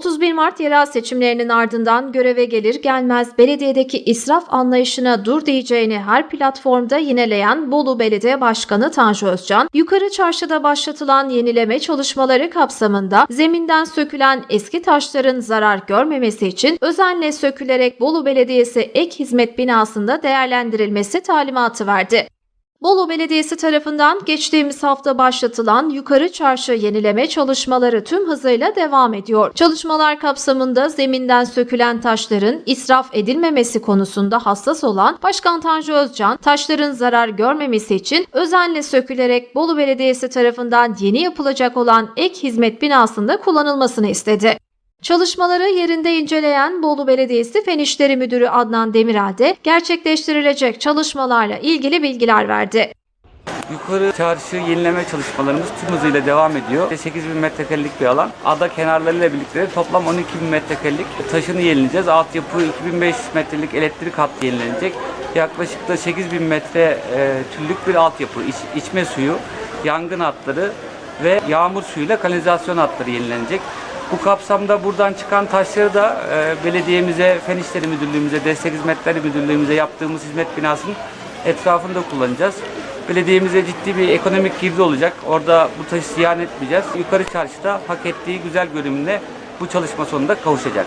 31 Mart yerel seçimlerinin ardından göreve gelir gelmez belediyedeki israf anlayışına dur diyeceğini her platformda yineleyen Bolu Belediye Başkanı Tanju Özcan, Yukarı Çarşı'da başlatılan yenileme çalışmaları kapsamında zeminden sökülen eski taşların zarar görmemesi için özenle sökülerek Bolu Belediyesi ek hizmet binasında değerlendirilmesi talimatı verdi. Bolu Belediyesi tarafından geçtiğimiz hafta başlatılan Yukarı Çarşı yenileme çalışmaları tüm hızıyla devam ediyor. Çalışmalar kapsamında zeminden sökülen taşların israf edilmemesi konusunda hassas olan Başkan Tanju Özcan, taşların zarar görmemesi için özenle sökülerek Bolu Belediyesi tarafından yeni yapılacak olan ek hizmet binasında kullanılmasını istedi. Çalışmaları yerinde inceleyen Bolu Belediyesi Fen İşleri Müdürü Adnan Demirel de gerçekleştirilecek çalışmalarla ilgili bilgiler verdi. Yukarı çarşı yenileme çalışmalarımız tüm hızıyla devam ediyor. 8000 metrekarelik bir alan. Ada kenarlarıyla birlikte toplam 12000 metrekarelik taşını yenileyeceğiz. Altyapı 2500 metrelik elektrik hattı yenilenecek. Yaklaşık da 8000 metre e, tüllük bir altyapı, iç, içme suyu, yangın hatları ve yağmur suyuyla kanalizasyon hatları yenilenecek. Bu kapsamda buradan çıkan taşları da e, belediyemize, Fen İşleri Müdürlüğümüze, Destek Hizmetleri Müdürlüğümüze yaptığımız hizmet binasının etrafında kullanacağız. Belediyemize ciddi bir ekonomik girdi olacak. Orada bu taşı ziyan etmeyeceğiz. Yukarı çarşıda hak ettiği güzel görünümle bu çalışma sonunda kavuşacak.